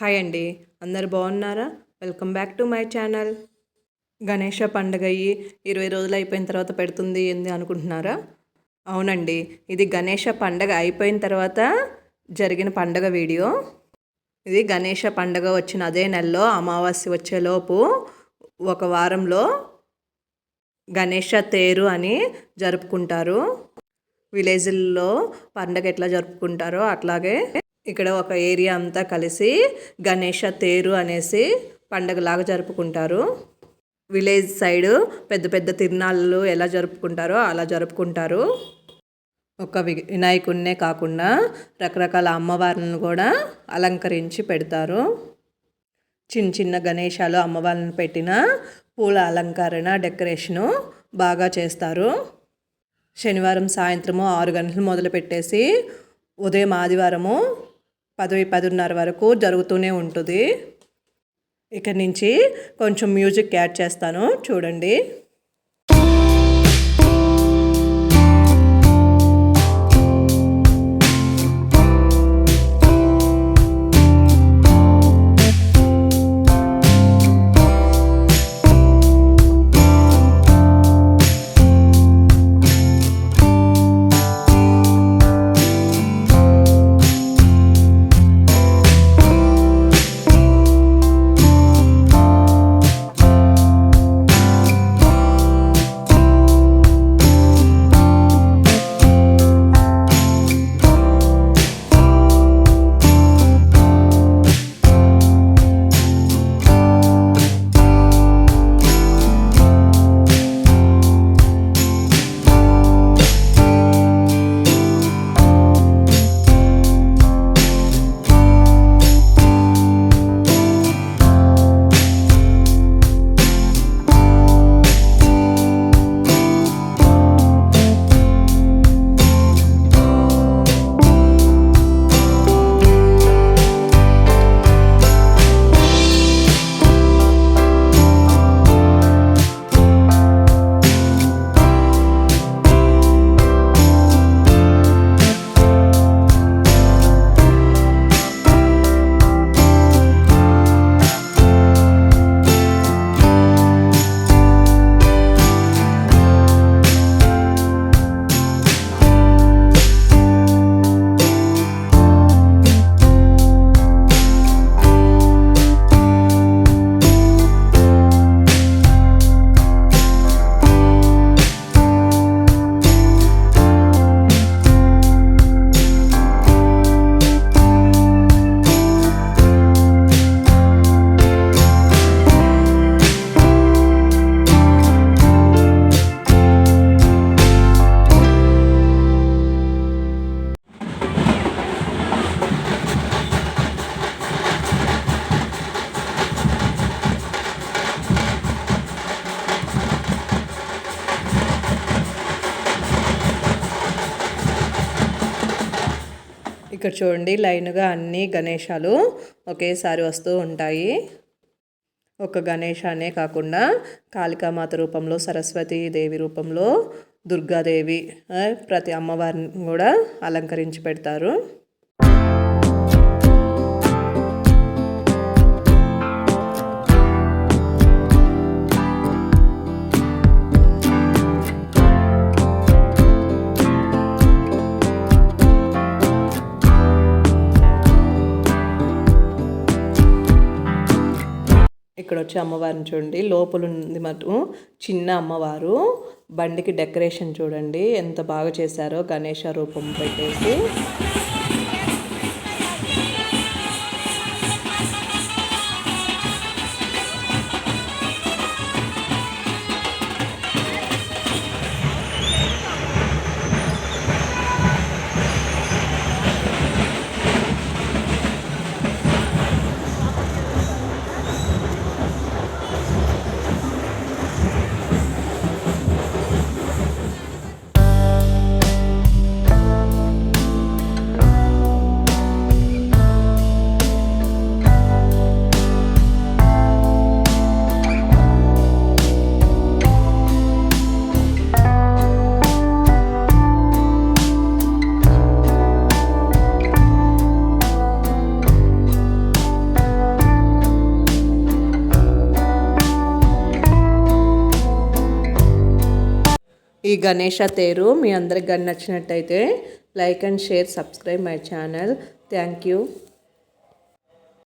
Hi అండి. అందరు బాగున్నారా? Welcome back to my channel. Ganesha పండుగ అయ్యి ఇరవై రోజులు అయిపోయిన తర్వాత పెడుతుంది ఏంది అనుకుంటున్నారా? అవునండి. ఇది గణేష పండగ అయిపోయిన తర్వాత జరిగిన పండగ వీడియో. ఇది గణేష పండగ వచ్చిన అదే నెలలో అమావాస్య వచ్చేలోపు ఒక వారంలో గణేష తేరు అని జరుపుకుంటారు. విలేజ్ల్లో పండగ ఎట్లా జరుపుకుంటారో అట్లాగే ఇక్కడ ఒక ఏరియా అంతా కలిసి గణేష తేరు అనేసి పండగలాగా జరుపుకుంటారు. విలేజ్ సైడ్ పెద్ద పెద్ద తిరునాళ్ళు ఎలా జరుపుకుంటారో అలా జరుపుకుంటారు. ఒక వి వినాయకుడినే కాకుండా రకరకాల అమ్మవారిని కూడా అలంకరించి పెడతారు. చిన్న చిన్న గణేశాలు అమ్మవారిని పెట్టిన పూల అలంకరణ డెకరేషను బాగా చేస్తారు. శనివారం సాయంత్రము ఆరు గంటలు మొదలు పెట్టేసి ఉదయం ఆదివారము పది పదిన్నర వరకు జరుగుతూనే ఉంటుంది. ఇక్కడి నుంచి కొంచెం మ్యూజిక్ యాడ్ చేస్తాను. చూడండి. ఇక్కడ చూడండి లైన్గా అన్ని గణేశాలు ఒకేసారి వస్తూ ఉంటాయి. ఒక గణేశానే కాకుండా కాళికామాత రూపంలో సరస్వతీదేవి రూపంలో దుర్గాదేవి ప్రతి అమ్మవారిని కూడా అలంకరించి పెడతారు. ఇక్కడ వచ్చి అమ్మవారిని చూడండి. లోపల ఉంది మటు చిన్న అమ్మవారు. బండికి డెకరేషన్ చూడండి. ఎంత బాగా చేశారో గణేష రూపం పెట్టేసి. ఈ గణేష తేరు మీ అందరికి కానీ నచ్చినట్టయితే like and share subscribe my channel. Thank you.